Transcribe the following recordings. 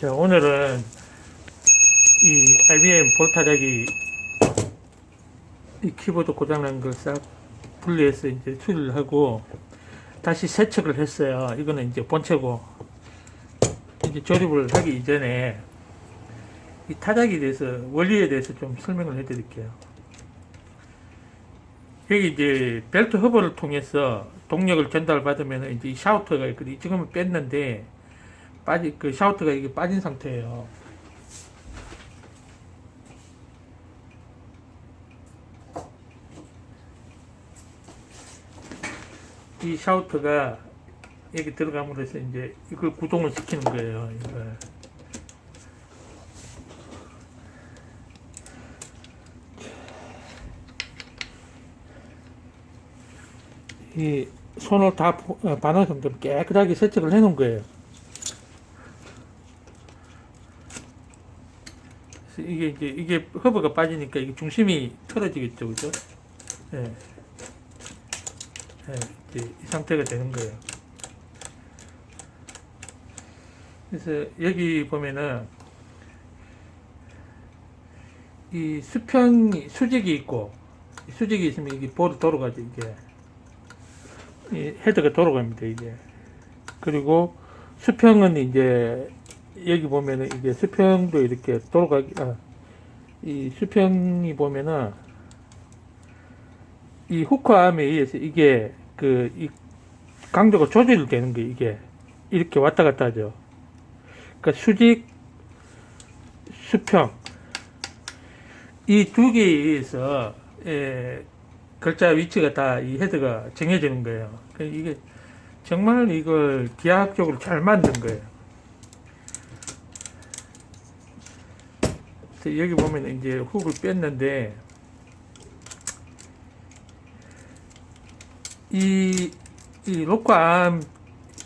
자, 오늘은 이 IBM 볼타작이 이 키보드 고장난 걸 싹 분리해서 이제 수리를 하고 다시 세척을 했어요. 이거는 이제 본체고 이제 조립을 하기 이전에 이 타작에 대해서 원리에 대해서 좀 설명을 해드릴게요. 여기 이제 벨트 허브를 통해서 동력을 전달받으면 이제 이 샤우터가 있거든요. 지금은 뺐는데 빠지 그 샤우트가 이게 빠진 상태예요. 이 샤우트가 여기 들어감으로써 이제 이걸 구동을 시키는 거예요. 이걸. 이 손을 다 보- 어, 정도로 깨끗하게 세척을 해 놓은 거예요. 그래서 이게 이제 이게 허브가 빠지니까 이게 중심이 틀어지겠죠, 그죠? 예. 예, 이제 이 상태가 되는 거예요. 그래서 여기 보면은 이 수평이 수직이 있고 이 수직이 있으면 이게 볼이 돌아가죠, 이게. 이 헤드가 돌아갑니다, 이게. 그리고 수평은 이제 여기 보면은 이게 수평도 이렇게 돌아가기, 아, 이 수평이 보면은 이 후크암에 의해서 이게 그, 이 강도가 조절이 되는 거예요, 이게. 이렇게 왔다 갔다 하죠. 그러니까 수직, 수평. 이 두 개에 의해서, 예, 글자 위치가 다 이 헤드가 정해지는 거예요. 그 이게 정말 이걸 기하학적으로 잘 만든 거예요. 그래서 여기 보면 이제 훅을 뺐는데 이, 이 로커암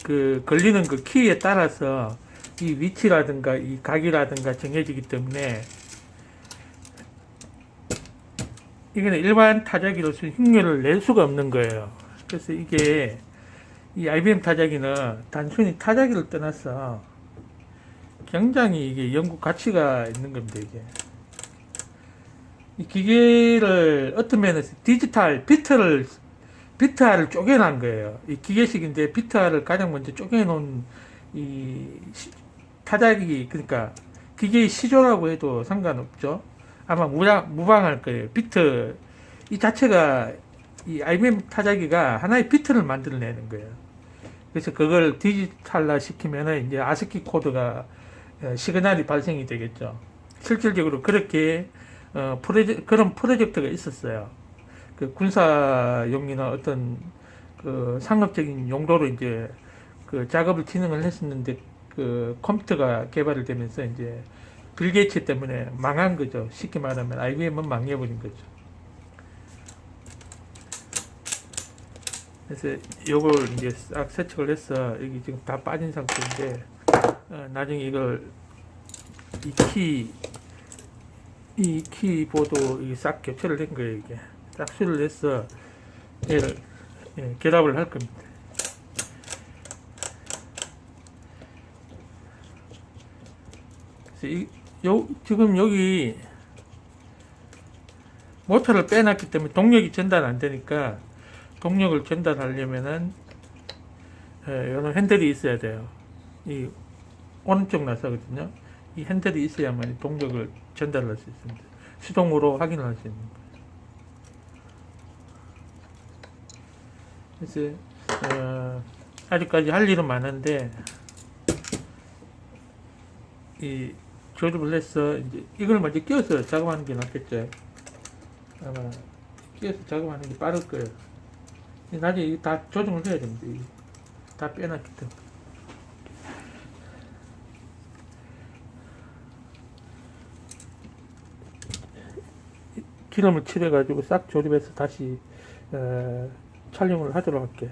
그 걸리는 그 키에 따라서 이 위치라든가 이 각이라든가 정해지기 때문에 이거는 일반 타자기로서 흉내를 낼 수가 없는 거예요. 그래서 이게 이 IBM 타자기는 단순히 타자기를 떠나서 굉장히 이게 연구 가치가 있는 겁니다, 이게. 이 기계를 어떤 면에서 디지털 비트를 비트화를 쪼개놓은 거예요. 이 기계식인데 비트화를 가장 먼저 쪼개놓은 이 시- 타자기 그러니까 기계의 시조라고 해도 상관없죠. 아마 무방, 무방할 거예요. 비트 이 자체가 이 IBM 타자기가 하나의 비트를 만들어내는 거예요. 그래서 그걸 디지털화 시키면은 이제 아스키 코드가 어, 시그널이 발생이 되겠죠. 실질적으로 그렇게 어, 프로젝 그런 프로젝트가 있었어요. 그 군사용이나 어떤 그 상업적인 용도로 이제 그 작업을 진행을 했었는데 그 컴퓨터가 개발이 되면서 이제 빌 게이츠 때문에 망한 거죠. 쉽게 말하면 IBM은 망해버린 거죠. 그래서 요걸 이제 싹 세척을 해서 여기 지금 다 빠진 상태인데 어, 나중에 이걸 이 키, 이 키보드 싹 교체를 한 거예요, 이게. 싹 수리를 해서 얘를 예, 결합을 할 겁니다. 이, 요, 지금 여기 모터를 빼놨기 때문에 동력이 전달 안 되니까 동력을 전달하려면은 예, 이런 핸들이 있어야 돼요. 이 오른쪽 나사거든요. 이 핸들이 있어야만 이 동력을 전달할 수 있습니다. 수동으로 확인을 할 수 있는 거예요. 그래서 어, 아직까지 할 일은 많은데 이 조립을 해서 이제 이걸 먼저 끼워서 작업하는 게 낫겠죠. 아마 끼워서 작업하는 게 빠를 거예요. 나중에 다 조정을 해야 됩니다. 다 빼놨기 때문에. 기름을 칠해가지고 싹 조립해서 다시 어, 촬영을 하도록 할게요.